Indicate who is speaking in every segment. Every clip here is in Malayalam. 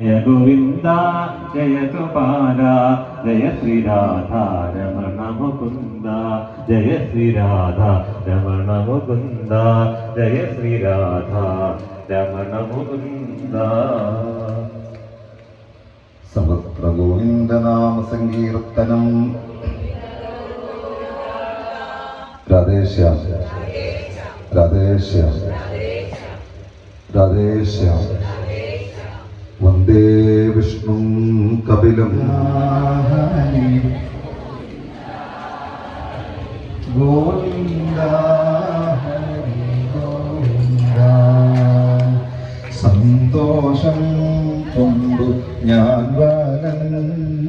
Speaker 1: ജയ ഗോവിന്ദ ജയ ഗോപാല ജയ ശ്രീരാധ രമണ മുകുന്ദ ജയ ശ്രീരാധ രമണ മുകുന്ദ ജയ ശ്രീരാധ രമണ മുകുന്ദ
Speaker 2: സമത്ര ഗോവിന്ദനാമ സങ്കീർത്തനം രാധേശ്യാം. രാധേശ്യാം. രാധേശ്യാം. വന്ദേ വിഷ്ണു കപിലം ഗോവിന്ദ. സന്തോഷം കൊണ്ടു ഞാൻ വലഞ്ഞല്ലോ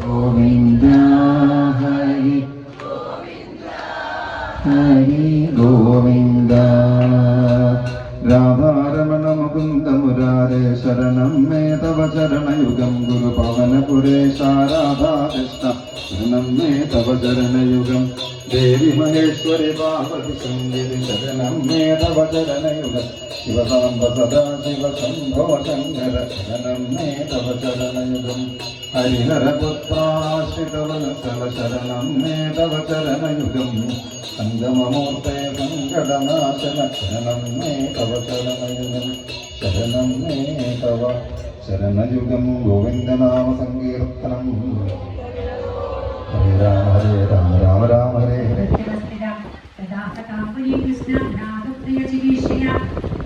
Speaker 2: ഗോവിന്ദ ഹരി ഹരി ഗോവിന്ദ രാധാരമണ മുകുന്ദ മുരാരേ ശരണം മേ തവ ചരണയുഗം ഗുരു പവനപുരേശ രാധാകൃഷ്ണ ശരണം മേ തവ ചരണയുഗം ശരണം മേ തവ ചരണയുഗം ശിവസാംബ സദാശിവ ശംഭവ ശങ്കര ശരണം മേ തവ ചരണയുഗം ഹരിഹരപുത്രാശ്രിതവത്സല ശരണം മേ തവ സങ്കടനാശന ശരണയുഗം. ഗോവിന്ദനാമ സങ്കീർത്തനം ഹരേ രാമ ഹരേ രാമ രാമ രാമ ഹരേ. ഹരേ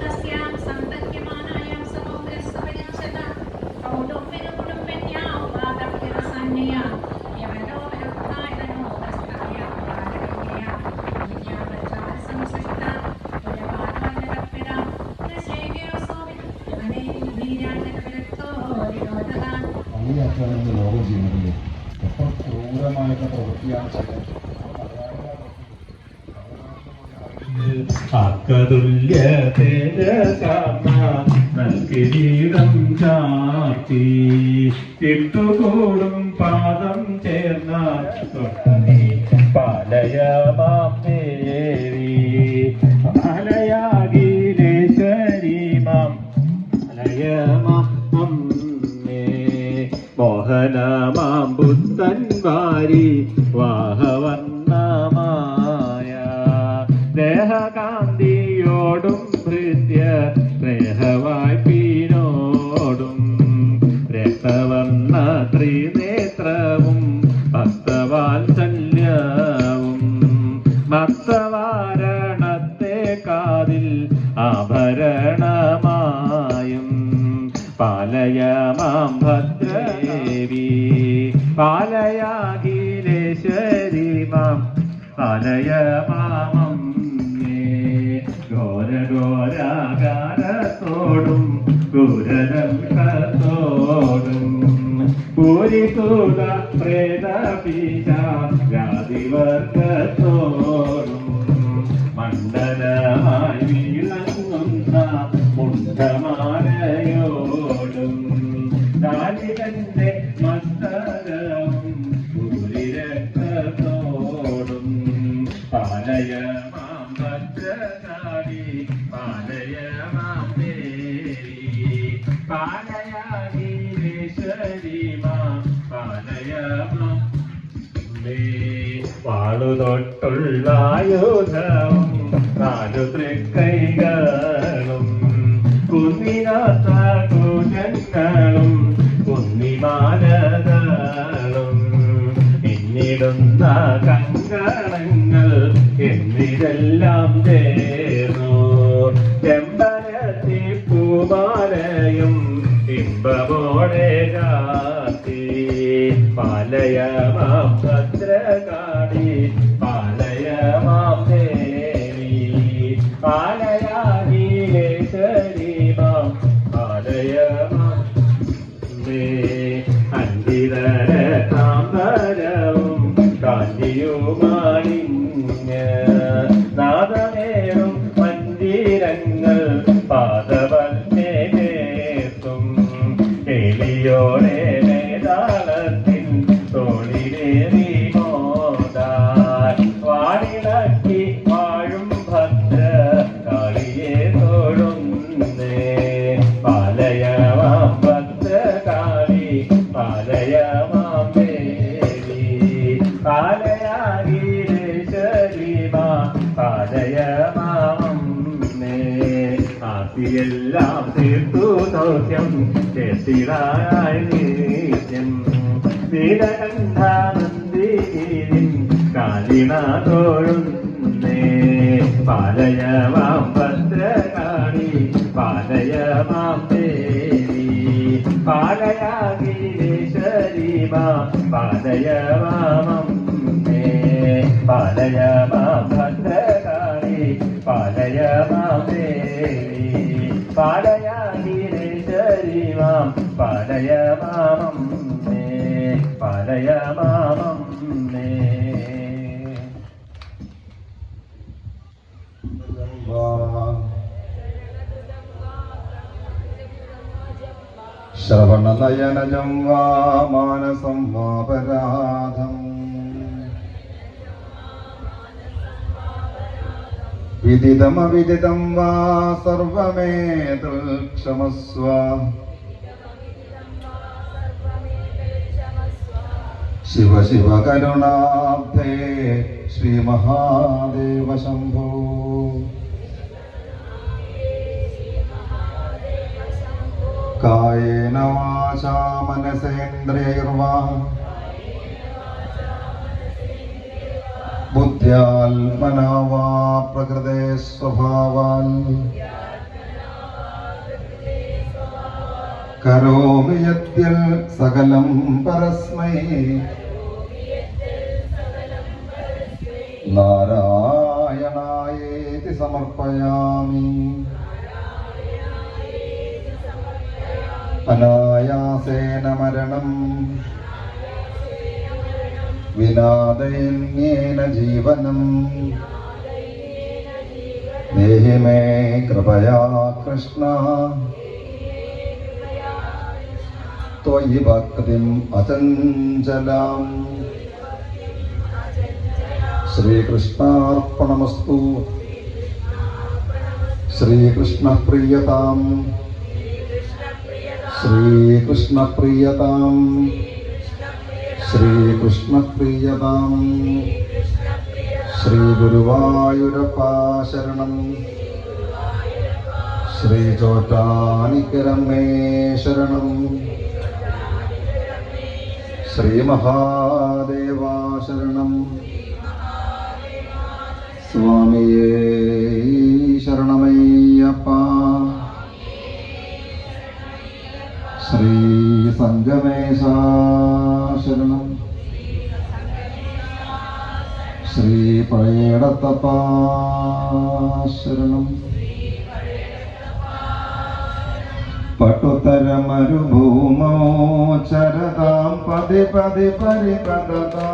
Speaker 3: തസ്യാം സന്തക്യമാനായാം സമുദ്രസപരിച്ഛത കൗതുംബിനുകുടുംബന്യാം വാദഭ്യവസന്നയ യമനോ വിരുദ്ധായതനോ തസ്തായ പാലകന്യ വിജ്ഞാപചാര സംസൃഷ്ട പുരവാദവല്ലകപ്പിട നശേകയോ സോമിൻ യമനേ വീരാജകവിരക്തോ വിരോധതാൻ
Speaker 2: പള്ളിയാക്കുകയാണെന്ന് ലോകം ചെയ്യുന്നത് എത്ര ക്രൂരമായിട്ടുള്ള പ്രവൃത്തിയാണ് ചെയ്യുന്നത്
Speaker 1: അക്കതുല്യ നൽകിരീടം ചാർത്തി. ഇട്ടുകൂടും പാദം ചേർന്ന ഭദ്രദേവി പാലയാഗീലേശ്വരി മാം പാലയമാമം ഘോര ഘോരാകാരത്തോടും ക്രൂരനോടും പൂരിസൂത പ്രേത പീശാദിവർഗത്തോടും ഭദ്രകാളി പാലയമാം ദേവി പാലയാഗീശ്വരി മാം പാലയമാം വാളു തൊട്ടുള്ള ആയുധവും നാലു തൃക്കൈകളും കുന്നിനാത്ത കുജങ്ങളും കുന്നിമാലകളും പിന്നിടുന്ന എന്നിതെല്ലാം ചേർന്നു. ചെമ്പരത്തി പൂമാലയും ഇമ്പമോടെ കാലിനാതോഴുന്നേ പാലയമാം ഭദ്രകാളി പാലയമാം ദേവി. പാലയാഗീരേശ്വരി മാ പാലയമാമം മേ പാലയമാം ഭദ്രകാളി പാലയമാം ദേവി. പാലയാഗീരേശ്വരി മാം പാലയമാമം മേ പാലയമാമം മേ
Speaker 2: ശ്രവണനയനജം വാ മാനസം വാപരാധം വിദിതമവിദിതം വാ സർവമേതൽ ക്ഷമസ്വ ശിവ ശിവ കരുണാബ്ധേ ശ്രീ മഹാദേവ ശംഭോ കായേന വാചാ മനസേന്ദ്രിയർവാ. ബുദ്ധ്യാത്മനാ വാ പ്രകൃതേ സ്വഭാവാൻ. കരോമി യത്യൽ സകലം പരസ്മൈ. നാരായണായേതി സമർപ്പയാമി. അനായാസേന മരണം. വിനാദയന്യേന ജീവനം. ദേഹി മേ കൃപയാ കൃഷ്ണ. ത്വയി ഭക്തിം അചഞ്ചലാം. ശ്രീകൃഷ്ണാർപ്പണമസ്തു. ശ്രീകൃഷ്ണപ്രിയതാം. ശ്രീകൃഷ്ണപ്രിയതാം. ശ്രീകൃഷ്ണപ്രിയതാം. ശ്രീഗുരുവായൂരപ്പാശരണം ശ്രീചോട്ടാനിക്കരമേ ശരണം. ശ്രീമഹാദേവാശരണം. സ്വാമിയേ ശരണമയ്യപ്പ സംഗമേശ ശരണം ശ്രീ പഴയടത്തപ്പ ശരണം പട്ടുതരമരുഭൂമോ ചരതാം പതി പതി പരിപദതാം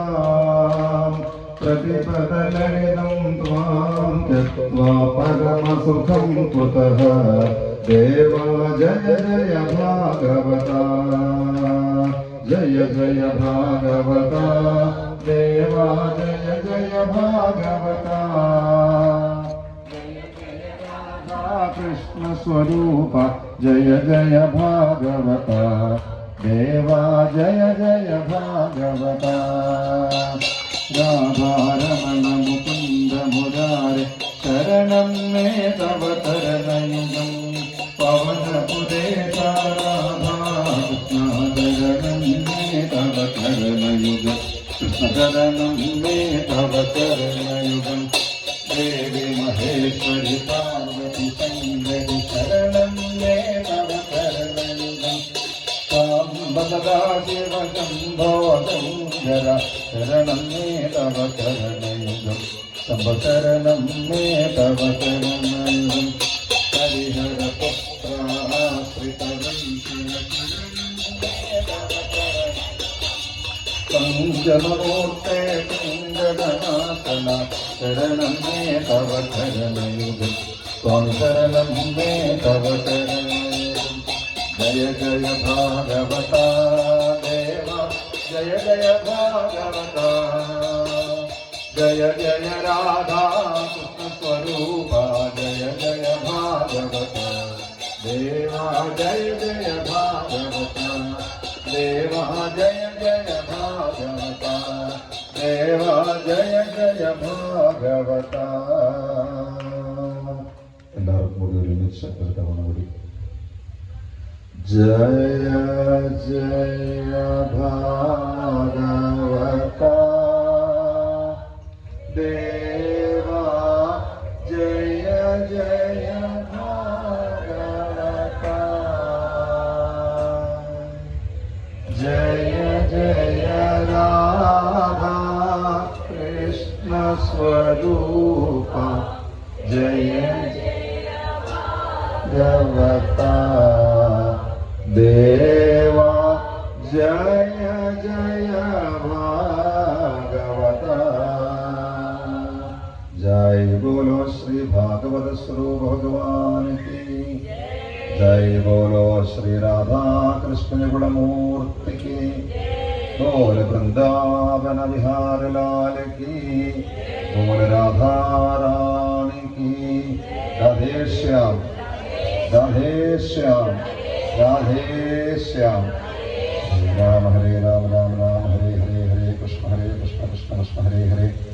Speaker 2: പ്രതിപദലളിതം ത്വാം त्यक्त्वा परमसुखं कुतः देवा जय जय भागवता जय जय भागवता देवा जय जय भागवता कृष्ण स्वरूप जय जय भागवता देवा जय जय भागवता राधारमण मुकुन्द मुरारे शरणं मे तव चरणयुगं पवनपुरेशा कृष्णशरणं मे तव चरणयुगं देवी महेश्वरि पार्वती सङ्गति शरणं मे तव चरणयुगम् साम्बदा शिवशम्भो शङ्कर शरणं मे तव चरणयुगम् शम्भ शरणं मे तव पिङ्गदनाशन शरणं मे तव चरणयुगम् त्वं शरणं मे तव चरणयुगम् जय जय भागवता देवा जय जय भागवता। जय जय राधा कृष्ण ഭാഗവത എല്ലാവർക്കും കൂടി ഒരു തവണ കൂടി. ജയ ജയ ഭാഗവത. ദേവ स्वरूप भगवान की जय बोलो श्री राधा कृष्ण गुणमूर्ति की बोल वृंदावन विहार लाल की बोल राधा रानी की राधे श्याम राधे श्याम राधे श्याम राम, हरे राम राम राम। हरे हरे हरे, कृष्ण हरे, कृष्ण कृष्ण कृष्ण, हरे हरे।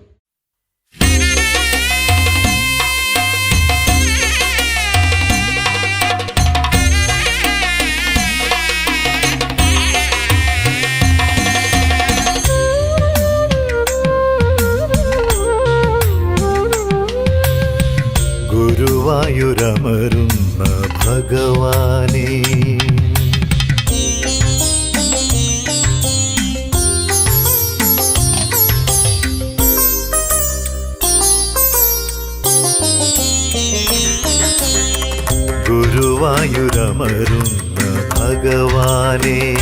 Speaker 4: ഗുരുവായൂരമരുന്ന ഭഗവാനെ.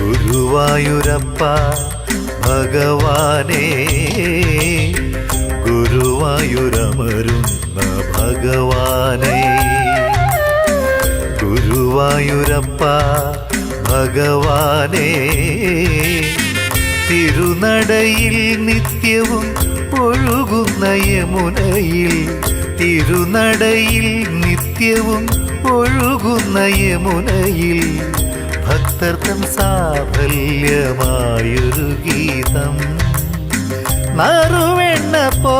Speaker 4: ഗുരുവായൂരപ്പ ഭഗവാനെ. ഗുരുവായൂരമരുന്ന ഭഗവാനെ. ഗുരുവായൂരപ്പ ഭഗവാനെ. തിരുനടയിൽ നിത്യവും ഒഴുകുന്ന യമുനയിൽ തിരുനടയിൽ നിത്യവും ഒഴുകുന്ന യമുനയിൽ ഭക്തർക്കം സാഫല്യമായൊരു ഗീതം നറുവെണ്ണ പോ